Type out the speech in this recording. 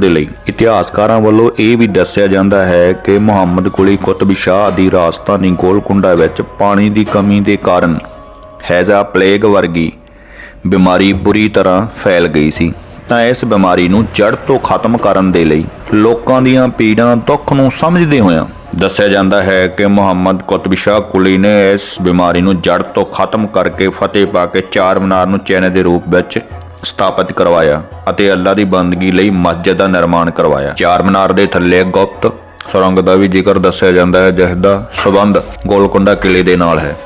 ਦੇ ਲਈ। ਇਤਿਹਾਸਕਾਰਾਂ ਵੱਲੋਂ ਇਹ ਵੀ ਦੱਸਿਆ ਜਾਂਦਾ ਹੈ ਕਿ ਮੁਹੰਮਦ ਕੁਲੀ ਕੁਤਬ ਸ਼ਾਹ ਦੀ ਰਾਜਧਾਨੀ ਗੋਲਕੁੰਡਾ ਵਿੱਚ ਪਾਣੀ ਦੀ ਕਮੀ ਦੇ ਕਾਰਨ ਹੈਜ਼ਾ ਪਲੇਗ ਵਰਗੀ ਬਿਮਾਰੀ ਬੁਰੀ ਤਰ੍ਹਾਂ ਫੈਲ ਗਈ ਸੀ। ਤਾਂ ਇਸ ਬਿਮਾਰੀ ਨੂੰ ਜੜ ਤੋਂ ਖਤਮ ਕਰਨ ਦੇ ਲਈ ਲੋਕਾਂ ਦੀਆਂ ਪੀੜਾਂ ਦੁੱਖ ਨੂੰ ਸਮਝਦੇ ਹੋਇਆਂ ਦੱਸਿਆ ਜਾਂਦਾ ਹੈ ਕਿ ਮੁਹੰਮਦ ਕੁਤਬ ਸ਼ਾਹ ਕੁਲੀ ਨੇ ਇਸ ਬਿਮਾਰੀ ਨੂੰ ਜੜ ਤੋਂ ਖਤਮ ਕਰਕੇ ਫਤਿਹ ਪਾ ਕੇ ਚਾਰ ਮਨਾਰ ਨੂੰ ਚੈਨੇ ਦੇ ਰੂਪ ਵਿੱਚ ਸਥਾਪਿਤ ਕਰਵਾਇਆ ਅਤੇ ਅੱਲਾ ਦੀ ਬੰਦਗੀ ਲਈ ਮਸਜਿਦ ਦਾ ਨਿਰਮਾਣ ਕਰਵਾਇਆ। ਚਾਰ ਮੀਨਾਰ ਦੇ ਥੱਲੇ ਗੁਪਤ ਸੁਰੰਗ ਦਾ ਵੀ ਜ਼ਿਕਰ ਦੱਸਿਆ ਜਾਂਦਾ ਹੈ, ਜਿਸ ਦਾ ਸਬੰਧ ਗੋਲਕੁੰਡਾ ਕਿਲੇ ਦੇ ਨਾਲ ਹੈ।